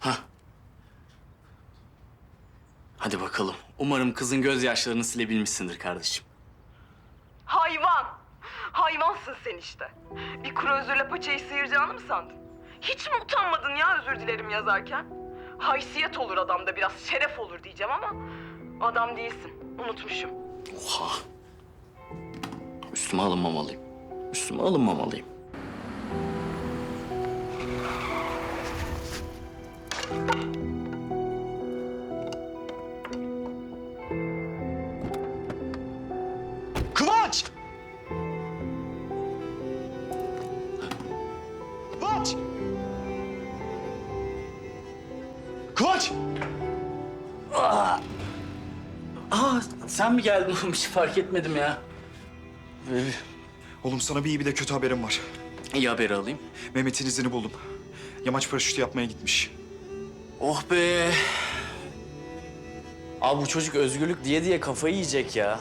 Hah. Hadi bakalım. Umarım kızın gözyaşlarını silebilmişsindir kardeşim. Hayvan! Hayvansın sen işte. Bir kuru özürle paçayı sıyıracağını mı sandın? Hiç mi utanmadın ya özür dilerim yazarken? Haysiyet olur adamda biraz, şeref olur diyeceğim ama... ...adam değilsin, unutmuşum. Oha. Üstüme alınmamalıyım. Üstüme alınmamalıyım. Kıvanç! Kıvanç! Kıvanç! Aa sen mi geldin? Hiç fark etmedim ya. Ee, Oğlum sana bir iyi bir de kötü haberim var. iyi haberi alayım. Mehmet'in izini buldum. Yamaç paraşütü yapmaya gitmiş. Oh be. Abi bu çocuk özgürlük diye diye kafayı yiyecek ya.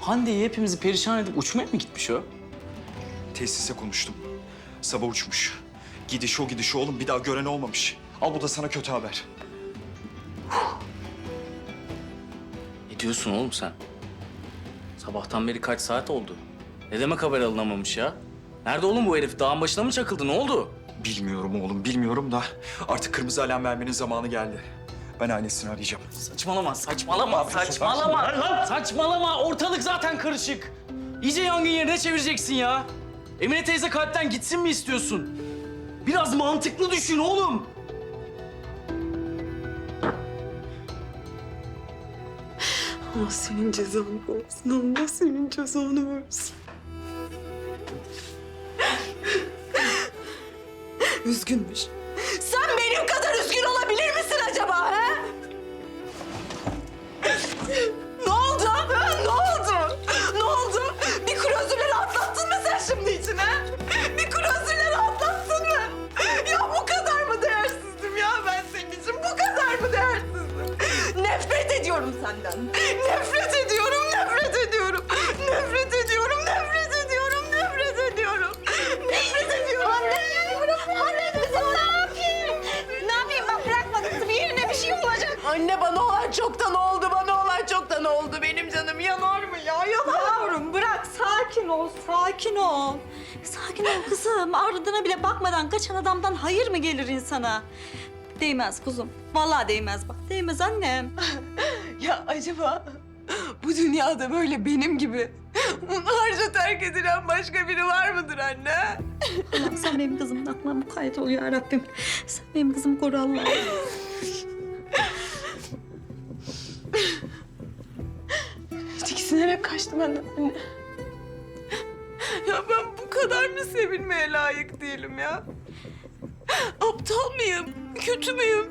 Hande'yi hepimizi perişan edip uçmaya mı gitmiş o? Tesise konuştum. Sabah uçmuş. Gidiş o gidiş oğlum bir daha gören olmamış. Al bu da sana kötü haber. Ne diyorsun oğlum sen? Sabahtan beri kaç saat oldu? Ne demek haber alınamamış ya? Nerede oğlum bu herif? Dağın başına mı çakıldı? Ne oldu? Bilmiyorum oğlum bilmiyorum da artık kırmızı alarm vermenin zamanı geldi. Ben ailesini arayacağım. Saçmalama, saçmalama, saçmalama. Saçmalama, ortalık zaten karışık. İyice yangın yerine çevireceksin ya. Emine teyze kalpten gitsin mi istiyorsun? Biraz mantıklı düşün oğlum. Allah senin cezanı versin, Allah senin cezanı versin. Üzgünmüş. Ediyorum senden. Nefret ediyorum, nefret ediyorum. Nefret ediyorum, nefret ediyorum, nefret ediyorum. Nefret ediyorum. Anne, anne kızım ne yapayım? Ne yapayım bak bırakma kızım yerine bir şey olacak. Anne bana olan çoktan oldu, bana olan çoktan oldu. Benim canım yanar mı ya? Yanar? Yavrum bırak sakin ol, sakin ol. Sakin ol kızım. Ardına bile bakmadan kaçan adamdan hayır mı gelir insana? Değmez kuzum. Vallahi değmez bak. Değmez annem. Ya acaba bu dünyada böyle benim gibi hunharca terk edilen başka biri var mıdır anne? Allah'ım sen benim kızımın aklına mukayyet ol ya Rabbim. Sen benim kızımı koru Allah'ım. Tiksinerek kaçtım anne. Ya ben bu kadar mı sevilmeye layık değilim ya? Aptal mıyım? Kötü müyüm?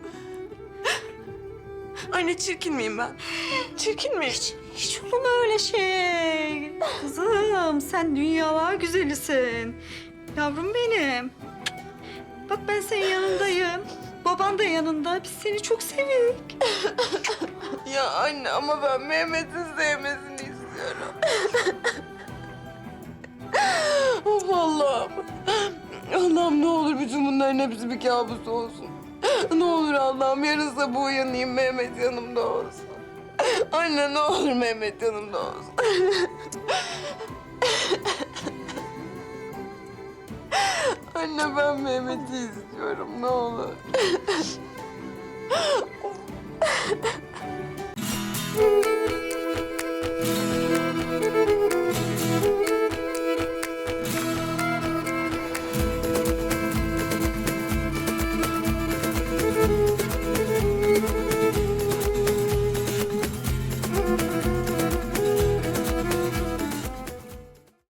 Anne çirkin miyim ben? Çirkin miyim? Hiç olur mu öyle şey? Kızım sen dünyalar güzelisin. Yavrum benim. Bak ben senin yanındayım. Baban da yanında. Biz seni çok sevdik. Ya anne ama ben Mehmet'in sevmesini istiyorum. of Allah'ım. Allah'ım ne olur bütün bunların hepsi bir kabus olsun. Ne olur Allah'ım yarın sabah uyanayım Mehmet yanımda olsun. Anne ne olur Mehmet yanımda olsun. Anne ben Mehmet'i istiyorum ne olur.